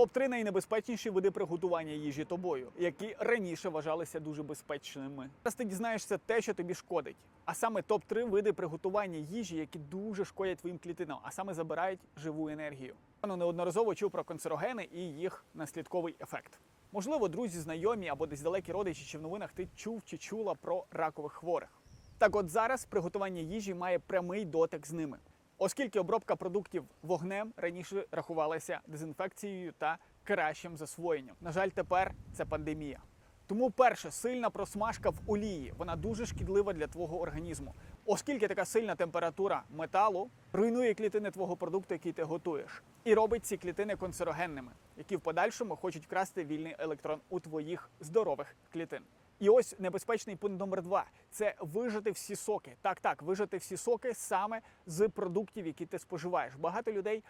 Топ 3 найнебезпечніші види приготування їжі тобою, які раніше вважалися дуже безпечними. Зараз ти дізнаєшся те, що тобі шкодить. А саме топ 3 види приготування їжі, які дуже шкодять твоїм клітинам, а саме забирають живу енергію. Певно, неодноразово чув про канцерогени і їх наслідковий ефект. Можливо, друзі, знайомі або десь далекі родичі чи в новинах ти чув чи чула про ракових хворих. Так от зараз приготування їжі має прямий дотик з ними, оскільки обробка продуктів вогнем раніше рахувалася дезінфекцією та кращим засвоєнням. На жаль, тепер це пандемія. Тому перше, сильна просмажка в олії, вона дуже шкідлива для твого організму, оскільки така сильна температура металу руйнує клітини твого продукту, який ти готуєш, і робить ці клітини канцерогенними, які в подальшому хочуть вкрасти вільний електрон у твоїх здорових клітин. І ось небезпечний пункт номер два це вижити всі соки. Так, так, вижити всі соки саме з продуктів, які ти споживаєш. Багато людей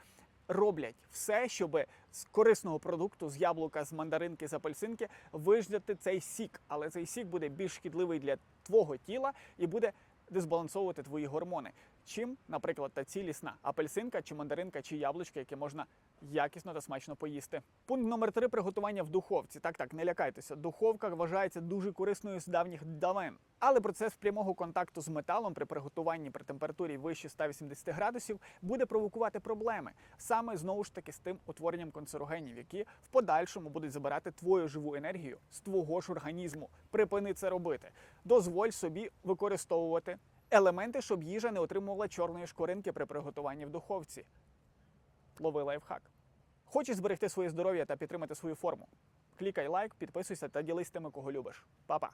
роблять все, щоб з корисного продукту, з яблука, з мандаринки, з апельсинки, виждати цей сік. Але цей сік буде більш шкідливий для твого тіла і буде дисбалансовувати твої гормони. Чим, наприклад, та цілісна апельсинка, чи мандаринка, чи яблучко, яке можна якісно та смачно поїсти. Пункт номер три приготування в духовці. Так, так, не лякайтеся. Духовка вважається дуже корисною з давніх давен. Але процес прямого контакту з металом при приготуванні при температурі вище 180 градусів буде провокувати проблеми саме знову ж таки з тим утворенням канцерогенів, які в подальшому будуть забирати твою живу енергію з твого ж організму. Припини це робити. Дозволь собі використовувати елементи, щоб їжа не отримувала чорної шкоринки при приготуванні в духовці. Лови лайфхак. Хочеш зберегти своє здоров'я та підтримати свою форму? Клікай лайк, підписуйся та ділись тими, кого любиш. Па-па!